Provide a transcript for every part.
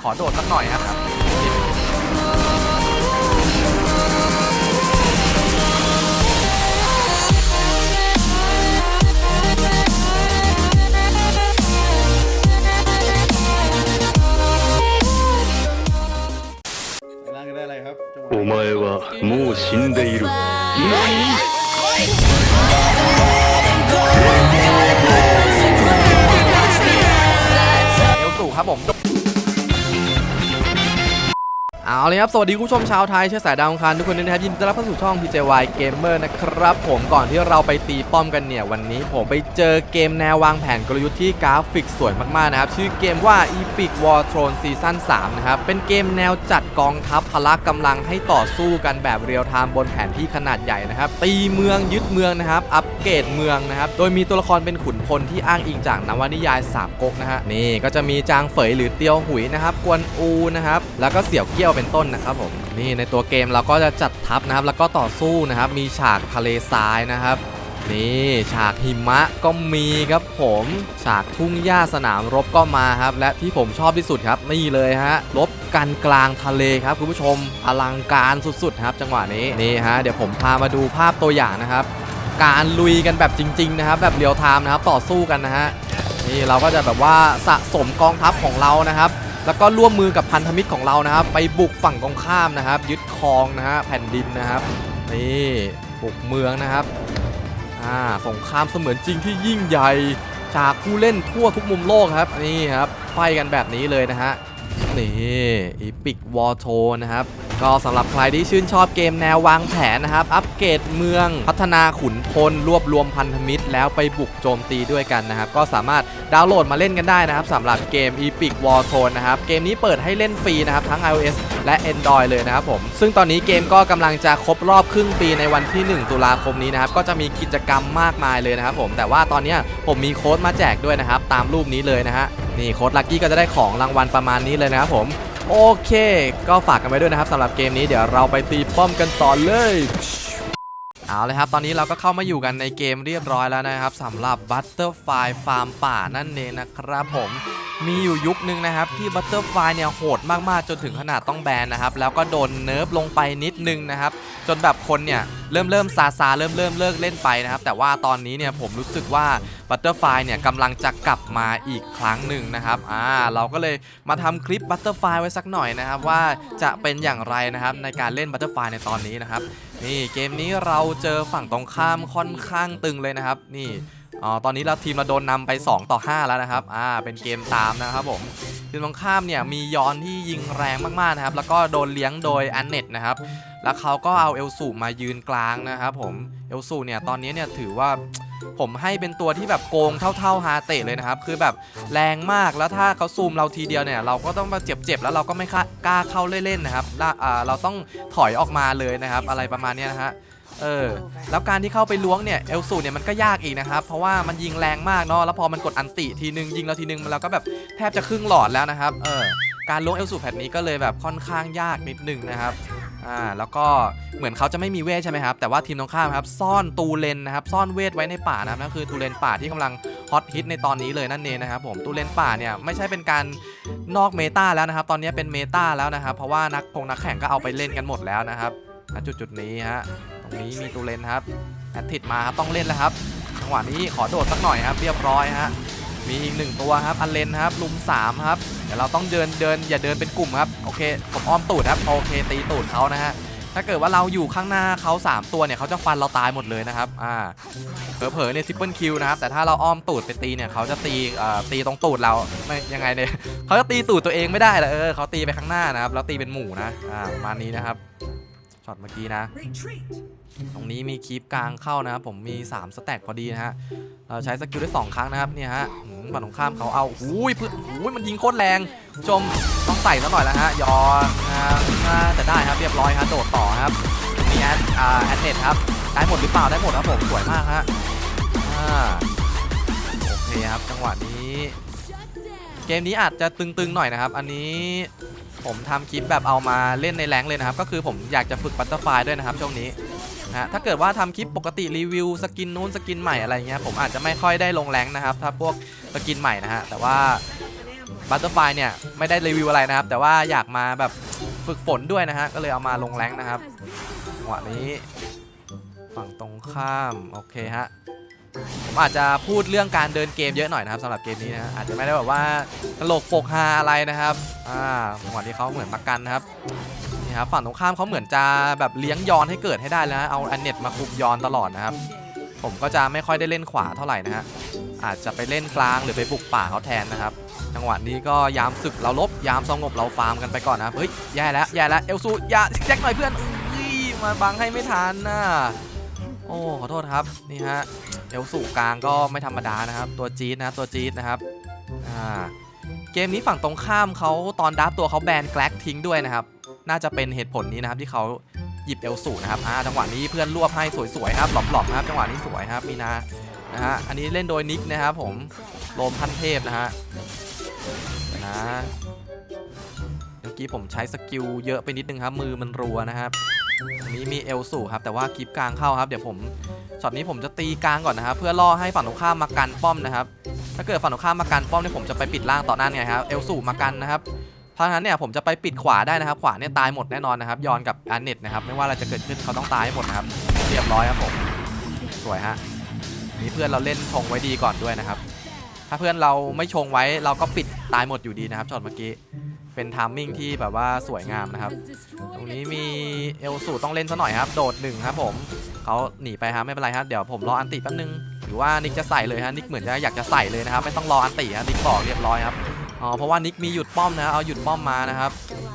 ขอโดดสักหน่อยครับ ร่างได้อะไรครับจังหวะ お前はもう死んでいる。 เอลสูครับผม เอาเลยครับ สวัสดีคุณผู้ชมชาวไทยเชื้อสายดาวองคารทุกคนด้วยนะครับยินดีต้อนรับเข้าสู่ช่อง PJY Gamer นะครับ ผมก่อนที่เราไปตีป้อมกันเนี่ย วันนี้ผมไปเจอเกมแนววางแผนกลยุทธ์ที่กราฟิกสวยมาก ๆ นะครับ ชื่อเกมว่า Epic War Throne Season 3 นะครับ เป็นเกมแนวจัดกองทัพพละกำลังให้ต่อสู้กันแบบเรียลไทม์บนแผนที่ขนาดใหญ่นะครับ ตีเมืองยึดเมืองนะครับ อัปเกรดเมืองนะครับ โดยมีตัวละครเป็นขุนพลที่อ้างอิงจากนวนิยายสามก๊กนะฮะนี่ก็จะมีจางเฝยหรือเตียวหุยนะครับกวนอูนะครับแล้วก็เสี่ยวเกี้ยวเป็นต้นนะครับผมนี่ในตัวเกมเราก็จะจัดทัพนะครับแล้วก็ต่อสู้นะครับ มีฉากทะเลทรายนะครับนี่ฉากหิมะก็มีครับผมฉากทุ่งหญ้าสนามรบก็มาครับ และที่ผมชอบที่สุดครับนี่เลยฮะรบกันกลางทะเลครับคุณผู้ชมอลังการสุดๆครับ จังหวะนี้นี่ฮะเดี๋ยวผมพามาดูภาพตัวอย่างนะครับ การลุยกันแบบจริง ๆ นะครับ แบบเรียลไทม์นะครับต่อสู้กันนะฮะนี่เราก็จะแบบว่าสะสมกองทัพของเรานะครับ แล้วก็ร่วมมือกับพันธมิตรของเรานะครับ ไปบุกฝั่งตรงข้ามนะครับ ยึดครองนะฮะแผ่นดินนะครับนี่บุกเมืองนะครับอ่าสงครามเสมือนจริงที่ยิ่งใหญ่จากผู้เล่นทั่วทุกมุมโลกครับนี่ครับไฟกันแบบนี้เลยนะฮะนี่อีพิกวอลโทนะครับ ก็สำหรับใครที่ชื่นชอบเกมแนววางแผนนะครับ อัปเกรดเมือง พัฒนาขุนพล รวบรวมพันธมิตร แล้วไปบุกโจมตีด้วยกันนะครับ ก็สามารถดาวน์โหลดมาเล่นกันได้นะครับสำหรับเกม Epic War Zone นะครับ เกมนี้เปิดให้เล่นฟรีนะครับ ทั้ง iOS และ Android เลยนะครับผม ซึ่งตอนนี้เกมก็กำลังจะครบรอบครึ่งปีในวันที่ 1 ตุลาคมนี้นะครับ ก็จะมีกิจกรรมมากมายเลยนะครับผม แต่ว่าตอนนี้ผมมีโค้ดมาแจกด้วยนะครับ ตามรูปนี้เลยนะฮะ นี่โค้ดลัคกี้ก็จะได้ของรางวัลประมาณนี้เลยนะครับผม โอเค ก็ฝากกันไว้ด้วยนะครับสำหรับเกมนี้เดี๋ยวเราไปตีป้อมกันต่อเลยเอาเลยครับ ตอนนี้เราก็เข้ามาอยู่กันในเกมเรียบร้อยแล้วนะครับสำหรับ Butterfly Farm ป่านั่นเองนะครับผม มีอยู่ยุคนึงนะครับที่ Butterfly เนี่ยโหดมากๆ จนถึงขนาดต้องแบนนะครับ แล้วก็โดนเนิร์ฟลงไปนิดนึงนะครับ จนแบบคนเนี่ยเริ่มเริ่มซาซาเริ่มเริ่มเลิกเล่นไปนะครับ แต่ว่าตอนนี้เนี่ยผมรู้สึกว่า Butterfly เนี่ยกำลังจะกลับมาอีกครั้งหนึ่งนะครับอ่าเราก็เลยมาทำคลิป Butterfly ไว้สักหน่อยนะครับ ว่าจะเป็นอย่างไรนะครับในการเล่น Butterfly ในตอนนี้นะครับนี่เกมนี้เราเจอฝั่งตรงข้ามค่อนข้างตึงเลยนะครับ นี่ อ๋อตอนนี้เราทีมเราโดนนำไป 2 ต่อ 5 แล้วนะครับอ่าเป็นเกมตามนะครับผมทีมตรงข้ามเนี่ยมียอนที่ยิงแรงมากๆนะครับแล้วก็โดนเลี้ยงโดยอันเน็ตนะครับแล้วเขาก็เอาเอลสูมายืนกลางนะครับผมเอลสูเนี่ยตอนนี้เนี่ยถือว่าผมให้เป็นตัวที่แบบโกงเท่าๆฮาเตะเลยนะครับ คือแบบแรงมากแล้วถ้าเขาซูมเราทีเดียวเนี่ย เราก็ต้องมาเจ็บๆแล้วเราก็ไม่กล้าเข้าเล่นๆนะครับเราต้องถอยออกมาเลยนะครับ อะไรประมาณนี้นะฮะ เออแล้วการที่เข้าไปล้วงเนี่ยเอลสูเนี่ยมันก็ยากอีกนะครับเพราะว่ามันยิงแรงมากเนาะแล้วพอมันกดอันติทีนึงยิงเราทีนึงมันเราก็แบบแทบจะครึ่งหลอดแล้วนะครับเออการล้วงเอลสูแพทนี้ก็เลยแบบค่อนข้างยากนิดนึงนะครับอ่าแล้วก็เหมือนเขาจะไม่มีเวทใช่ไหมครับแต่ว่าทีมตรงข้ามครับซ่อนตูเลนนะครับซ่อนเวทไว้ในป่านะครับนั่นคือตูเลนป่าที่กำลังฮอตฮิตในตอนนี้เลยนั่นเองนะครับผมตูเลนป่าเนี่ยไม่ใช่เป็นการนอกเมตาแล้วนะครับ ตอนนี้เป็นเมตาแล้วนะครับเพราะว่านักพงนักแข่งก็เอาไปเล่นกันหมดแล้วนะครับณจุดจุดนี้ฮะ นี้มีตูเลนครับแอตติดมาครับต้องเล่นแล้วครับจังหวะนี้ขอโดดสักหน่อยครับ เรียบร้อยฮะมีอีกหนึ่งตัวครับอันเลนครับลุม3ครับเดี๋ยวเราต้องเดินเดินอย่าเดินเป็นกลุ่มครับโอเคผมอ้อมตูดครับโอเคตีตูดเขานะฮะถ้าเกิดว่าเราอยู่ข้างหน้าเขา3 ตัวเนี่ยเขาจะฟันเราตายหมดเลยนะครับอ่าเผลอๆเนี่ยทิปเปิลคิวนะครับแต่ถ้าเราอ้อมตูดไปตีเนี่ยเขาจะตีเอ่อตีตรงตูดเราไม่ยังไงเนี่ยเขาจะตีตูดตัวเองไม่ได้เหรอเออเขาตีไปข้างหน้านะครับแล้วตีเป็นหมู่นะอ่าประมาณนี้นะครับ ช็อตเมื่อกี้นะ ตรงนี้มีคีปกลางเข้านะครับผมมี 3 สแต็กพอดีนะฮะ เราใช้สกิลได้ 2 ครั้งนะครับเนี่ยฮะหืมฝั่งตรงข้ามเขาเอาหูยพืหูยมันยิงโคตรแรงผู้ชมต้องใส่ซะหน่อยแล้วฮะยอนนะแต่ได้ครับเรียบร้อยครับโดดต่อครับมีแอดอ่าแอดเน็ตครับได้หมดหรือเปล่าได้หมดครับผมสวยมากฮะอ่าโอเคครับจังหวะนี้เก มนี้อาจจะตึงๆหน่อยนะครับ อันนี้ผมทำคลิปแบบเอามาเล่นในแรงเลยนะครับ ก็คือผมอยากจะฝึกบัตเตอร์ไฟด้วยนะครับช่วงนี้นะฮะถ้าเกิดว่าทำคลิปปกติรีวิวสกินนู้นสกินใหม่อะไรเงี้ยผมอาจจะไม่ค่อยได้ลงแรงนะครับ ถ้าพวกสกินใหม่นะฮะแต่ว่าบัตเตอร์ไฟเนี่ยไม่ได้รีวิวอะไรนะครับ แต่ว่าอยากมาแบบฝึกฝนด้วยนะฮะก็เลยเอามาลงแรงนะครับจังหวะนี้ฝั่งตรงข้ามโอเคฮะ ผมอาจจะพูดเรื่องการเดินเกมเยอะหน่อยนะครับสำหรับเกมนี้นะอาจจะไม่ได้แบบว่าตลกโปกฮาอะไรนะครับอ่าจังหวะที่เขาเหมือนมากันนะครับนี่ครับฝั่งตรงข้ามเขาเหมือนจะแบบเลี้ยงยอนให้เกิดให้ได้แล้วนะเอาอันเน็ตมาคุมยอนตลอดนะครับ ผมก็จะไม่ค่อยได้เล่นขวาเท่าไหร่นะฮะอาจจะไปเล่นกลางหรือไปบุกป่าเขาแทนนะครับ จังหวะนี้ก็ยามศึกเราลบยามสงบเราฟาร์มกันไปก่อนนะเฮ้ยแย่แล้วแย่แล้วเอลซูอย่าแจ็คหน่อยเพื่อนอุ้ยมาบังให้ไม่ทันนะ โอ้ขอโทษครับนี่ฮะเอลซูกลางก็ไม่ธรรมดานะครับ ตัวจี๊ดนะตัวจี๊ดนะครับอ่าเกมนี้ฝั่งตรงข้ามเขาตอนดับตัวเขาแบนแกลกทิ้งด้วยนะครับ น่าจะเป็นเหตุผลนี้นะครับที่เขาหยิบเอลสูนะครับอ่าจังหวะนี้เพื่อนรวบให้สวยๆครับหลอมๆนะครับจังหวะนี้สวยครับมีนานะฮะอันนี้เล่นโดยนิกนะครับผมโลมพันเทพนะฮะนะเมื่อกี้ผมใช้สกิลเยอะไปนิดนึงครับมือมันรัวนะครับ อันนี้มีเอลสูครับแต่ว่าคลิปกลางเข้าครับเดี๋ยวผมช็อตนี้ผมจะตีกลางก่อนนะครับ เพื่อล่อให้ฝั่งตรงข้ามมากันป้อมนะครับ ถ้าเกิดฝั่งตรงข้ามมากันป้อมเนี่ยผมจะไปปิดล่างต่อหน้าไงครับเอลสูมากันนะครับเพราะฉะนั้นเนี่ยผมจะไปปิดขวาได้นะครับ ขวาเนี่ยตายหมดแน่นอนนะครับยอนกับอันเน็ตนะครับไม่ว่าอะไรจะเกิดขึ้นเขาต้องตายให้หมดนะครับเรียบร้อยครับผมสวยฮะนี่เพื่อนเราเล่นชงไว้ดีก่อนด้วยนะครับ ถ้าเพื่อนเราไม่ชงไว้เราก็ปิดตายหมดอยู่ดีนะครับช็อตเมื่อกี้ เป็นทามมิ่งที่แบบว่าสวยงามนะครับ ตรงนี้มีเอลสูต้องเล่นซะหน่อยครับ โดดหนึ่งครับผมเขาหนีไปครับไม่เป็นไรครับเดี๋ยวผมรออันติแป๊บนึงหรือว่านิกจะใส่เลยฮะนิกเหมือนจะอยากจะใส่เลยนะครับไม่ต้องรออันติฮะนิกบอกเรียบร้อยครับอ๋อเพราะว่านิกมีหยุดป้อมนะเอาหยุดป้อมมานะครับ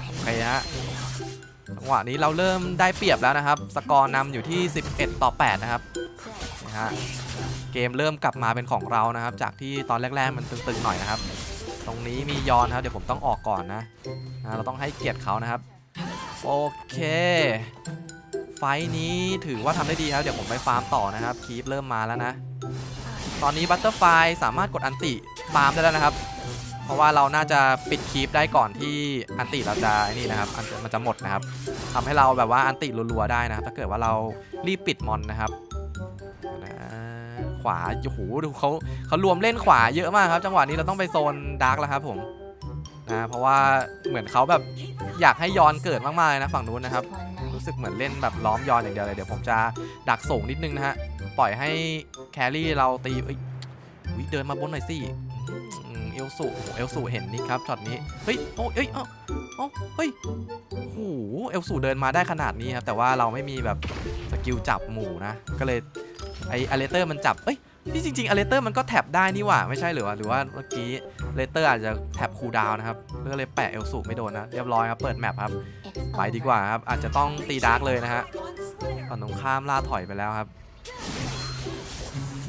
โอเคฮะจังหวะนี้เราเริ่มได้เปรียบแล้วนะครับ สกอร์นำอยู่ที่ 11 ต่อ 8 นะครับนี่ฮะเกมเริ่มกลับมาเป็นของเรานะครับ จากที่ตอนแรก ๆ มันตึงๆหน่อยนะครับ ตรงนี้มียอนครับ เดี๋ยวผมต้องออกก่อนนะนะเราต้องให้เกียรติเขานะครับ โอเค ไฟนี้ถือว่าทำได้ดีครับ เดี๋ยวผมไปฟาร์มต่อนะครับ คีปเริ่มมาแล้วนะ ตอนนี้บัตเตอร์ไฟสามารถกดอันติฟาร์มได้แล้วนะครับ เพราะว่าเราน่าจะปิดคีปได้ก่อนที่อันติเราจะนี่นะครับอันมันจะหมดนะครับทำให้เราแบบว่าอันติรัวๆได้นะครับถ้าเกิดว่าเรารีบปิดมอนนะครับ วาโอ้โหดูเขาเขารวมเล่นขวาเยอะมากครับ จังหวะนี้เราต้องไปโซนดาร์กแล้วครับผมนะเพราะว่าเหมือนเขาแบบอยากให้ยอนเกิดมากๆเลยนะฝั่งนู้นนะครับ รู้สึกเหมือนเล่นแบบล้อมยอนอย่างเดียวเลยเดี๋ยวผมจะดักส่งนิดนึงนะฮะปล่อยให้แครี่เราตีอุ้ยเดินมาบนหน่อยสิเอลสูเอลสูเห็นนี่ครับช็อตนี้เฮ้ยโอ้เอ้ยเอ้าเอ้าเฮ้ยโอ้โหเอลสูเดินมาได้ขนาดนี้ครับแต่ว่าเราไม่มีแบบสกิลจับหมูนะก็เลย ไออเลเตอร์มันจับเอ้ยที่จริงๆอเลเตอร์มันก็แท็บได้นี่หว่าไม่ใช่หรือว่าหรือว่าเมื่อกี้เลเตอร์อาจจะแท็บคูลดาวน์นะครับก็เลยแปะเอลสูไม่โดนนะเรียบร้อยครับเปิดแมปครับไปดีกว่าครับอาจจะต้องตีดาร์กเลยนะฮะฝั่งตรงข้ามล่าถอยไปแล้วครับ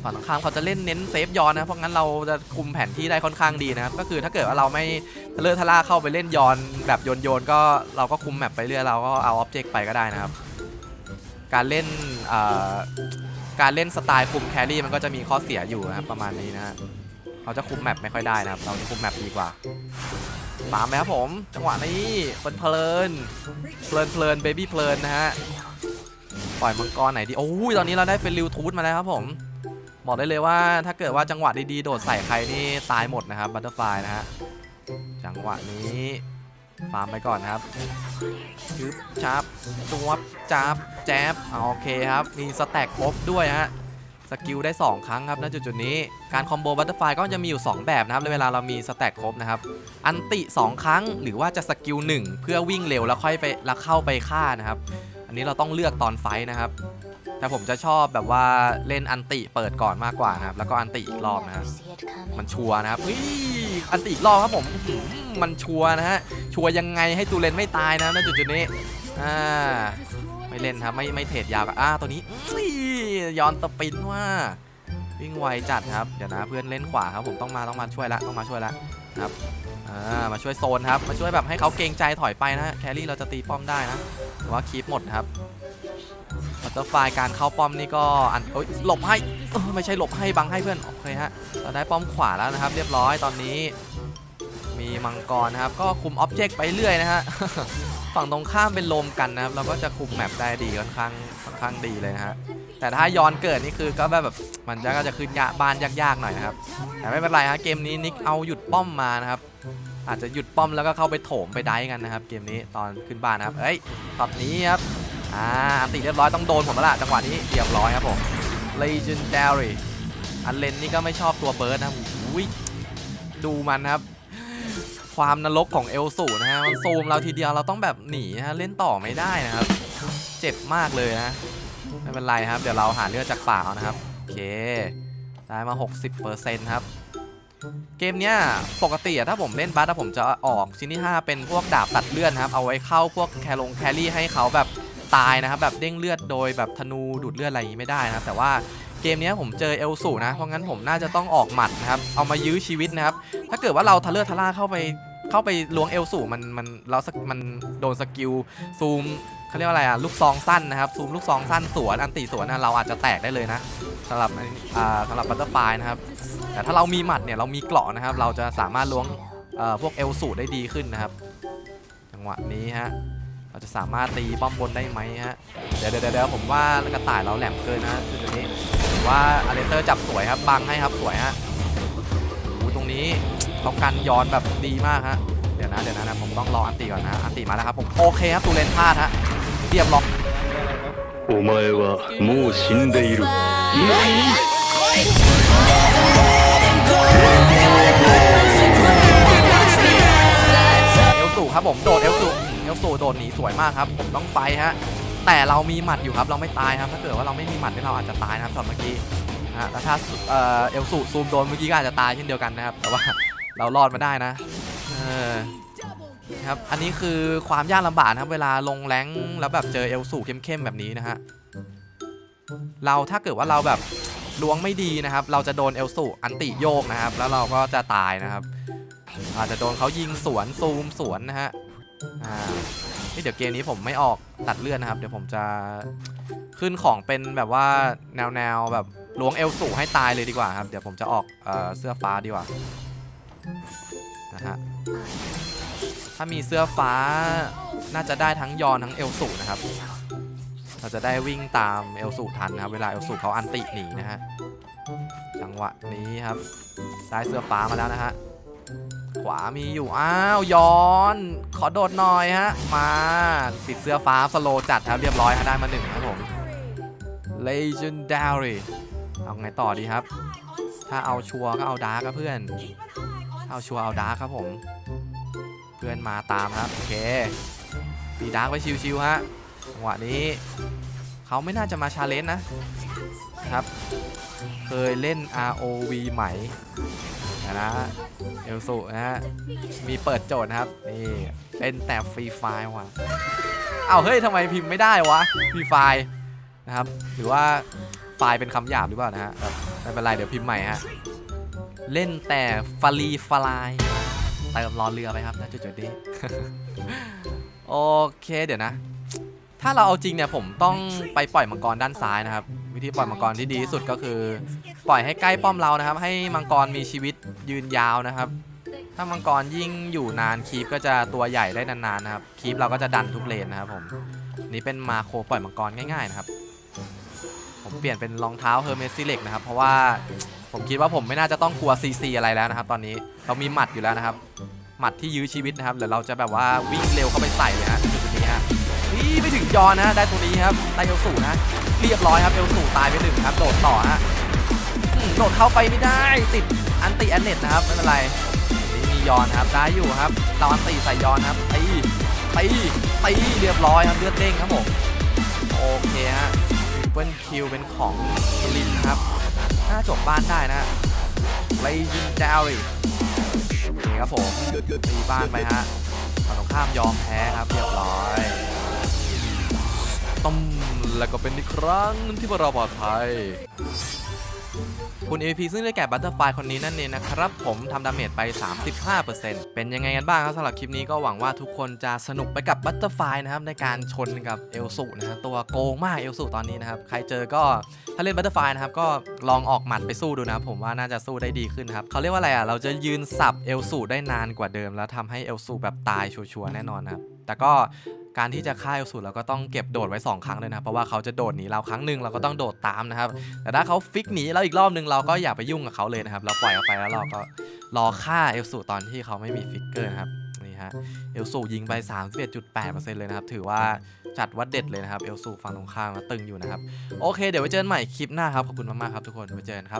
ฝั่งตรงข้ามเขาจะเล่นเน้นเซฟยอนนะเพราะงั้นเราจะคุมแผนที่ได้ค่อนข้างดีนะครับก็คือถ้าเกิดว่าเราไม่เลอะทะล่าเข้าไปเล่นยอนแบบโยนโยนๆก็เราก็คุมแมปไปเรื่อยเราก็เอาออบเจกต์ไปก็ได้นะครับการเล่นเอ่อ การเล่นสไตล์คุมแครี่มันก็จะมีข้อเสียอยู่นะครับประมาณนี้นะฮะเขาจะคุมแมปไม่ค่อยได้นะครับ เราจะคุมแมปดีกว่าตามไหมครับผม จังหวะนี้เพลินเพลินเพลินเพลินเบบี้เพลินนะฮะปล่อยมังกรไหนดีโอ้ยตอนนี้เราได้เป็นริวทูธมาแล้วครับผมบอกได้เลยว่าถ้าเกิดว่าจังหวะดีๆ โดดใส่ใครนี่ตายหมดนะครับบัตเตอร์ไฟนะฮะจังหวะนี้ ฟาร์มไปก่อนครับชึบจับจวบจับแจ๊บอาโอเคครับ มีสแต็กครบด้วยฮะสกิลได้ 2 ครั้งครับณจุดๆนี้ การคอมโบบัตเตอร์ไฟก็จะมีอยู่ 2 แบบนะครับในเวลาเรามีสแต็กครบนะครับ อันติ 2 ครั้งหรือว่าจะสกิล1 เพื่อวิ่งเร็วแล้วค่อยไปแล้วเข้าไปฆ่านะครับ อันนี้เราต้องเลือกตอนไฟนะครับ แต่ผมจะชอบแบบว่าเล่นอันติเปิดก่อนมากกว่านะครับ แล้วก็อันติอีกรอบนะครับ มันชัวร์นะครับ อันติอีกรอบครับผมอื้อหือมันชัวร์นะฮะ ชัวร์ยังไงให้ตูเลนไม่ตายนะณจุดๆนี้ อ่า ไม่เล่นครับ ไม่ไม่เทรดยาวกับอ่าตัวนี้อุ้ยย้อนตะปินว่า วิ่งไวจัดครับ เดี๋ยวนะเพื่อนเล่นขวาครับผมต้องมาต้องมาช่วยละต้องมาช่วยละครับ อ่ามาช่วยโซนครับ มาช่วยแบบให้เขาเกรงใจถอยไปนะแครี่เราจะตีป้อมได้นะแต่ว่าคีปหมดครับ บัตเตอร์ไฟการเข้าป้อมนี่ก็อันเอ้ยหลบให้ไม่ใช่หลบให้บังให้เพื่อนโอเคฮะเราได้ป้อมขวาแล้วนะครับ เรียบร้อยตอนนี้ มีมังกรนะครับ ก็คุมอ็อบเจกต์ไปเรื่อยนะฮะฝั่งตรงข้ามเป็นลมกันนะครับเราก็จะคุมแมปได้ดีค่อนข้างค่อนข้างดีเลยนะฮะแต่ถ้าย้อนเกิดนี่คือก็แบบมันจะก็จะขึ้นยาบ้านยากๆหน่อยนะครับแต่ไม่เป็นไรฮะเกมนี้นิกเอาหยุดป้อมมานะครับอาจจะหยุดป้อมแล้วก็เข้าไปโถมไปได้กันนะครับ เกมนี้ตอนขึ้นบ้านนะครับเอ้ยตอนนี้ครับ อ่าอันติเรียบร้อยต้องโดนผมแล้วล่ะจังหวะนี้เรียบร้อยครับผม legendary อันเลนนี่ก็ไม่ชอบตัวเบิร์ดนะอุ้ยดูมันครับ ความนรกของเอลสูนะฮะมันซูมเราทีเดียวเราต้องแบบหนีฮะเล่นต่อไม่ได้นะครับ เจ็บมากเลยนะไม่เป็นไรครับ เดี๋ยวเราหาเลือดจากป่าเอานะครับโอเค ได้มา 60%ครับเกมเนี้ยปกติอะถ้าผมเล่นบัสอะผมจะออกชิ้นที่ 5 เป็นพวกดาบตัดเลือดนะครับ เอาไว้เข้าพวกแคลงแครี่ให้เขาแบบ ตายนะครับแบบเด้งเลือดโดยแบบธนูดูดเลือดอะไรอย่างนี้ไม่ได้นะครับแต่ว่าเกมนี้ผมเจอเอลสูนะเพราะงั้นผมน่าจะต้องออกหมัดนะครับเอามายื้อชีวิตนะครับถ้าเกิดว่าเราทะเลอร์ทะล่าเข้าไปเข้าไปล้วงเอลสูมันมันเราสักมันโดนสกิลซูมเขาเรียกว่าอะไรอะลูกซองสั้นนะครับซูมลูกซองสั้นสวนอันติสวนนะเราอาจจะแตกได้เลยนะสำหรับอ่าสำหรับบัตเตอร์ไฟนะครับแต่ถ้าเรามีหมัดเนี่ยเรามีเกราะนะครับ เราจะสามารถล้วงพวกเอลสูได้ดีขึ้นนะครับ จังหวะนี้ฮะ เราจะสามารถตีป้อมบนได้ไหมฮะเดี๋ยวเดี๋ยวเดี๋ยวผมว่ากระต่ายเราแหลมเกินนะจุดนี้ผมว่าอเลสเตอร์จับสวยครับบังให้ครับสวยฮะโอ้โหตรงนี้เขากันย้อนแบบดีมากฮะเดี๋ยวนะเดี๋ยวนะนะผมต้องรออันติก่อนนะอันติมาแล้วครับผมโอเคครับตูเลนพลาดฮะเรียบร้อย お前はもう死んでいる何 เอลสูครับผมโดดเอลสู เอลสูโดดหนีสวยมากครับ ผมต้องไปฮะ แต่เรามีหมัดอยู่ครับ เราไม่ตายครับ ถ้าเกิดว่าเราไม่มีหมัดเนี่ยเราอาจจะตายนะครับตอนเมื่อกี้นะฮะแล้วถ้าเอลสูซูมโดนเมื่อกี้ก็อาจจะตายเช่นเดียวกันนะครับ แต่ว่าเรารอดมาได้นะเออครับ อันนี้คือความยากลำบากครับ เวลาลงแรงแล้วแบบเจอเอลสูเข้มๆแบบนี้นะฮะ เราถ้าเกิดว่าเราแบบล้วงไม่ดีนะครับ เราจะโดนเอลสูอันติโยกนะครับ แล้วเราก็จะตายนะครับ อาจจะโดนเขายิงสวนซูมสวนนะฮะ อ่าเดี๋ยวเกมนี้ผมไม่ออกตัดเลือนนะครับ เดี๋ยวผมจะขึ้นของเป็นแบบว่าแนวแนวแบบล้วงเอลสูให้ตายเลยดีกว่าครับ เดี๋ยวผมจะออกเอเสื้อฟ้าดีกว่านะฮะถ้ามีเสื้อฟ้าน่าจะได้ทั้งยอนทั้งเอลสูนะครับ เราจะได้วิ่งตามเอลสูทันนะครับ เวลาเอลสูเขาอันติหนีนะฮะจังหวะนี้ครับได้เสื้อฟ้ามาแล้วนะฮะ วามีอยู่ อ้าว ย้อน ขอโดดหน่อยฮะ มาติดเสื้อฟ้าสโลว์จัดครับเรียบร้อยฮะได้มาหนึ่งครับผม legendary เอาไงต่อดีครับ ถ้าเอาชัวร์ก็เอาดาร์กครับเพื่อน เอาชัวร์เอาดาร์กครับผม เพื่อนมาตามครับ โอเคตีดาร์กไปชิวๆฮะจังหวะนี้ เขาไม่น่าจะมาชาเลนจ์นะนะครับ เคยเล่น ROV ไหม นะฮะเอลสุนะฮะ มีเปิดโจทย์นะครับ นี่ เป็นแต่ฟรีไฟล์ว่ะ เอาเฮ้ยทำไมพิมพ์ไม่ได้วะ ฟรีไฟล์นะครับ หรือว่าไฟล์เป็นคำหยาบหรือเปล่านะฮะไม่เป็นไรเดี๋ยวพิมพ์ใหม่ฮะ เล่นแต่ฟรีฟล์เติมรอเรือไปครับนะจุดๆนี้โอเคเดี๋ยวนะ ถ้าเราเอาจริงเนี่ยผมต้องไปปล่อยมังกรด้านซ้ายนะครับ วิธีปล่อยมังกรที่ดีที่สุดก็คือ ปล่อยให้ใกล้ป้อมเรานะครับ ให้มังกรมีชีวิตยืนยาวนะครับ ถ้ามังกรยิ่งอยู่นานคีปก็จะตัวใหญ่ได้นานๆนะครับคีปเราก็จะดันทุกเลนนะครับผมนี่เป็นมาโคปล่อยมังกรง่ายๆนะครับผมเปลี่ยนเป็นรองเท้าเฮอร์เมสซิเล็กนะครับเพราะว่าผมคิดว่าผมไม่น่าจะต้องกลัวซีซีอะไรแล้วนะครับ ตอนนี้เรามีหมัดอยู่แล้วนะครับ หมัดที่ยื้อชีวิตนะครับเดี๋ยวเราจะแบบว่าวิ่งเร็วเข้าไปใส่เลยฮะจุดนี้ฮะนี่ไม่ถึงยอนนะได้ตัวนี้ครับได้เอลสูนะเรียบร้อยครับเอลสูตายไปหนึ่งครับโดดต่อฮะ โดดเข้าไปไม่ได้ ติดอันติแอนเน็ตนะครับไม่เป็นไรนี่มียอนครับได้อยู่ครับเราอันติใส่ยอนครับตีตีตีเรียบร้อยครับเลือดเด้งครับผมโอเคฮะเปิลคิวเป็นของลินครับน่าจบบ้านได้นะไลจินดารีนี่ครับผมตีบ้านไปฮะฝั่งตรงข้ามยอมแพ้ครับเรียบร้อยต้มแล้วก็เป็นอีกครั้งที่พวกเราปลอดภัย คุณ AP ซึ่งได้แก่บัตเตอร์ไฟคนนี้นั่นเองนะครับ ผมทำดาเมจไป 35%เป็นยังไงกันบ้างครับสำหรับคลิปนี้ก็หวังว่าทุกคนจะสนุกไปกับบัตเตอร์ไฟนะครับในการชนกับเอลสุนะฮะตัวโกงมากเอลสุตอนนี้นะครับ ใครเจอก็ถ้าเล่นบัตเตอร์ไฟนะครับก็ลองออกหมัดไปสู้ดูนะครับผมว่าน่าจะสู้ได้ดีขึ้นนครับเขาเรียกว่าอะไรอะเราจะยืนสับเอลสุได้นานกว่าเดิม แล้วทำให้เอลสุแบบตายชัวร์ๆแน่นอนนะครับแต่ก็ การที่จะฆ่าเอลสูดเราก็ต้องเก็บโดดไว้ 2 ครั้งเลยนะเพราะว่าเขาจะโดดหนีเราครั้งหนึ่งเราก็ต้องโดดตามนะครับ แต่ถ้าเขาฟิกหนีเราอีกรอบหนึ่งเราก็อย่าไปยุ่งกับเขาเลยนะครับ เราปล่อยเขาไปแล้วเราก็รอฆ่าเอลสูดตอนที่เขาไม่มีฟิกเกอร์ครับนี่ฮะเอลสูยิงไป 31.8%เลยนะครับ ถือว่าจัดว่าเด็ดเลยนะครับเอลสูฝั่งตรงข้ามตึงอยู่นะครับโอเคเดี๋ยวไว้เจอกันใหม่คลิปหน้าครับขอบคุณมากๆครับทุกคนไว้เจอกันครับ